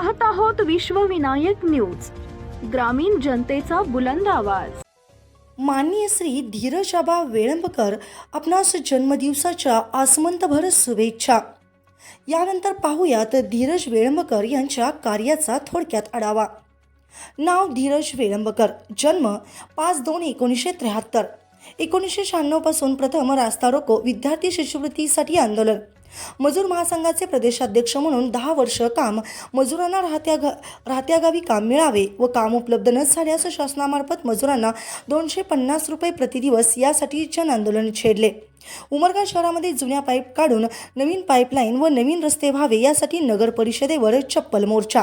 पाहत आहोत विश्वविनायक न्यूज ग्रामीण जनतेचा बुलंद आवाज. माननीय श्री धीरजाबा वेळंबकर आपणास जन्मदिवसाच्या आसमंतभर शुभेच्छा. यानंतर पाहूयात धीरज वेळंबकर यांच्या कार्याचा थोडक्यात आढावा. नाव धीरज वेळंबकर जन्म पाच दोन एकोणीसशे त्र्याहत्तर. एकोणीसशे शहाण्णवपासून प्रथम रास्ता रोको विद्यार्थी शिष्यवृत्तीसाठी आंदोलन. मजूर महासंघाचे प्रदेशाध्यक्ष म्हणून दहा वर्ष काम मजुरांना राहत्या घ राहत्या गावी काम मिळावे व काम उपलब्ध न झाल्यास शासनामार्फत मजुरांना दोनशे पन्नास रुपये प्रतिदिवस यासाठी जन आंदोलन छेडले. उमरगा शहरामध्ये जुन्या पाईप काढून नवीन पाईपलाईन व नवीन रस्ते व्हावे यासाठी नगर परिषदेवर चप्पल मोर्चा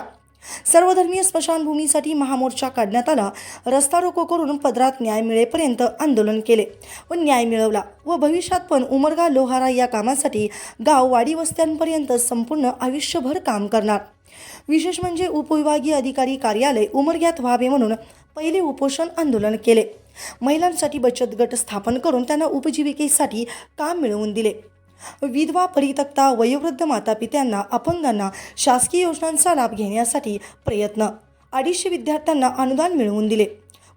सर्वधर्मीय स्मशानभूमीसाठी महामोर्चा काढण्यात आला. रस्ता रोको करून पदरात न्याय मिळेपर्यंत आंदोलन केले. व न्याय मिळवला व भविष्यात पण उमरगा लोहारा या कामासाठी गाव वाडी वस्त्यांपर्यंत संपूर्ण आयुष्यभर काम करणार. विशेष म्हणजे उपविभागीय अधिकारी कार्यालय उमरग्यात व्हावे म्हणून पहिले उपोषण आंदोलन केले. महिलांसाठी बचत गट स्थापन करून त्यांना उपजीविकेसाठी काम मिळवून दिले. विधवा परितक्ता वयोवृद्ध मातापित्यांना अपंगांना शासकीय योजनांचा लाभ घेण्यासाठी प्रयत्न. अडीचशे विद्यार्थ्यांना अनुदान मिळवून दिले.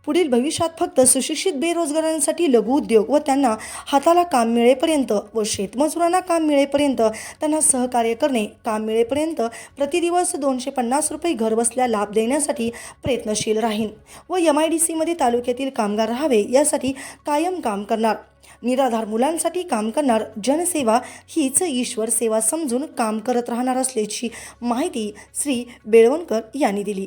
पुढील भविष्यात फक्त सुशिक्षित बेरोजगारांसाठी लघु उद्योग व त्यांना हाताला काम मिळेपर्यंत व शेतमजुरांना काम मिळेपर्यंत त्यांना सहकार्य करणे काम मिळेपर्यंत प्रतिदिवस दोनशे पन्नास रुपये घरबसल्या लाभ देण्यासाठी प्रयत्नशील राहीन व एम आय डी सीमध्ये तालुक्यातील कामगार राहावे यासाठी कायम काम करणार. निराधार मुलांसाठी काम करणार जनसेवा हीच ईश्वर सेवा समजून काम करत राहणार असल्याची माहिती श्री बेळवणकर यांनी दिली.